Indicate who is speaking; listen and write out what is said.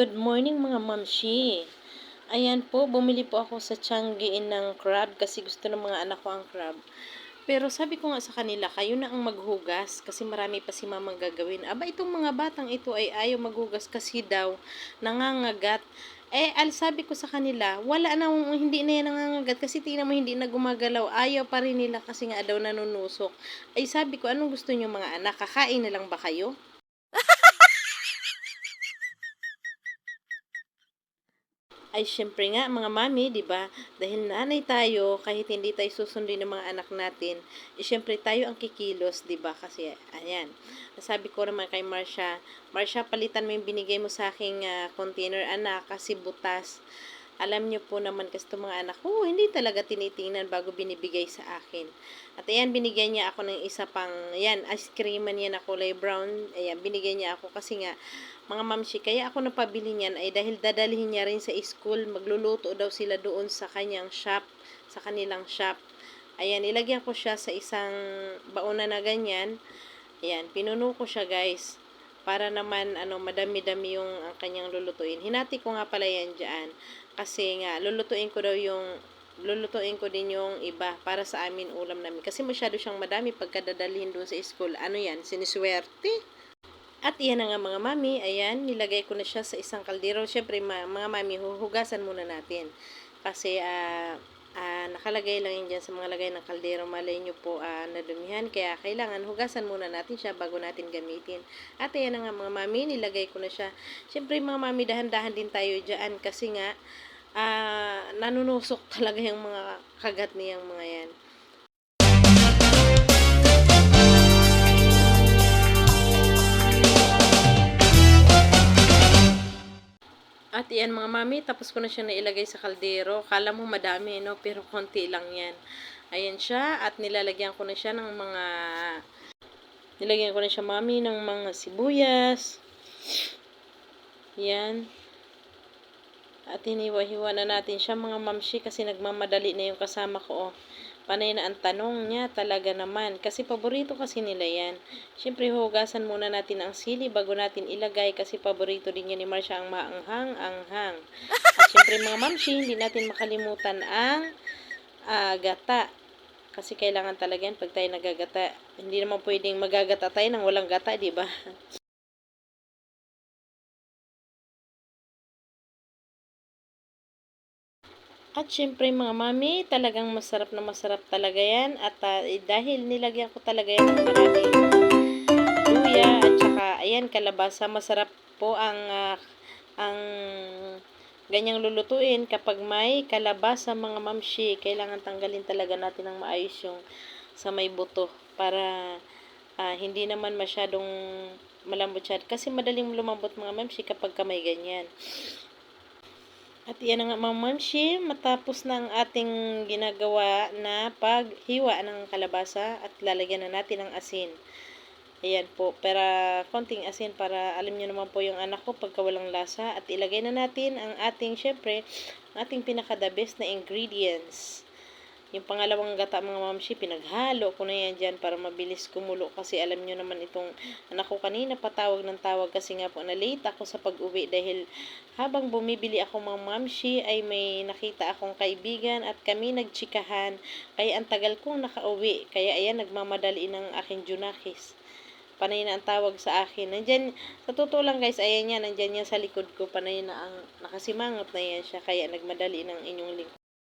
Speaker 1: good morning mga mamshi. Ayan po, bumili po ako sa Changi ng crab kasi gusto ng mga anak ko ang crab. Pero sabi ko nga sa kanila, kayo na ang maghugas kasi marami pa si mamang gagawin. Aba, itong mga batang ito ay ayaw maghugas kasi daw nangangagat. Eh, al sabi ko sa kanila, wala na, hindi na yan nangangagat kasi tingnan mo hindi na gumagalaw. Ayaw pa rin nila kasi nga daw nanunusok. Ay sabi ko, anong gusto niyo mga anak? Kakain na lang ba kayo? Ay syempre nga mga mami, 'di ba? Dahil nanay tayo, kahit hindi tayo susundin ng mga anak natin, eh syempre tayo ang kikilos, 'di ba? Kasi ayan. Sabi ko naman kay Marsha, Marsha, palitan mo yung binigay mo sa aking uh, container anak kasi butas. Alam niyo po naman kasi itong mga anak ko, hindi talaga tinitingnan bago binibigay sa akin. At ayan, binigyan niya ako ng isa pang, ayan, ice cream man yan na kulay brown. Ayan, binigyan niya ako kasi nga, mga mamshi, kaya ako napabili niyan ay dahil dadalhin niya rin sa school, magluluto daw sila doon sa kanyang shop, sa kanilang shop. Ayan, ilagyan ko siya sa isang baona na ganyan. Ayan, pinuno ko siya guys para naman ano madami-dami yung ang kanyang lulutuin. Hinati ko nga pala yan diyan kasi nga lulutuin ko daw yung lulutuin ko din yung iba para sa amin ulam namin. Kasi masyado siyang madami pagkadadalhin doon sa school. Ano yan? Siniswerte. At iyan na nga mga mami, ayan, nilagay ko na siya sa isang kaldero. Siyempre, ma mga mami, huhugasan muna natin. Kasi, ah, uh, uh, nakalagay lang yun dyan sa mga lagay ng kaldero. Malay nyo po uh, nadumihan. Kaya kailangan hugasan muna natin siya bago natin gamitin. At ayan nga mga mami, nilagay ko na siya. Siyempre mga mami, dahan-dahan din tayo dyan. Kasi nga, uh, nanunusok talaga yung mga kagat niyang mga yan. At yan mga mami, tapos ko na siya nailagay sa kaldero. Kala mo madami, no? Pero konti lang yan. Ayan siya. At nilalagyan ko na siya ng mga... Nilagyan ko na siya mami ng mga sibuyas. Yan. At hiniwa-hiwa na natin siya mga mamshi kasi nagmamadali na yung kasama ko. Oh. Panay na ang tanong niya talaga naman. Kasi paborito kasi nila yan. Siyempre, hugasan muna natin ang sili bago natin ilagay kasi paborito din yan ni Marsha ang maanghang-anghang. At siyempre mga mamshi, hindi natin makalimutan ang uh, gata. Kasi kailangan talaga yan pag tayo nagagata. Hindi naman pwedeng magagata tayo nang walang gata, di ba? At syempre mga mami, talagang masarap na masarap talaga yan. At uh, dahil nilagyan ko talaga yan ng maraming luya at saka ayan kalabasa, masarap po ang uh, ang ganyang lulutuin kapag may kalabasa mga mamshi. Kailangan tanggalin talaga natin ng maayos yung sa may buto para uh, hindi naman masyadong malambot siya. Kasi madaling lumambot mga mamshi kapag kamay ganyan. At yan nga mga mamshi, matapos na ang ating ginagawa na paghiwa ng kalabasa at lalagyan na natin ng asin. Ayan po, pero konting asin para alam niyo naman po yung anak ko pagka walang lasa. At ilagay na natin ang ating, syempre, ating pinaka the best na ingredients. Yung pangalawang gata mga mamshi, pinaghalo ko na yan dyan para mabilis kumulo. Kasi alam nyo naman itong anak ko kanina patawag ng tawag kasi nga po na late ako sa pag-uwi dahil habang bumibili ako mga mamshi ay may nakita akong kaibigan at kami nagchikahan. Kaya ang tagal kong nakauwi. Kaya ayan, nagmamadali ng aking junakis panay na ang tawag sa akin. Nandyan, sa totoo lang guys, ayan yan, nandyan yan sa likod ko, panay na ang nakasimangot na yan siya, kaya nagmadali ng inyong link.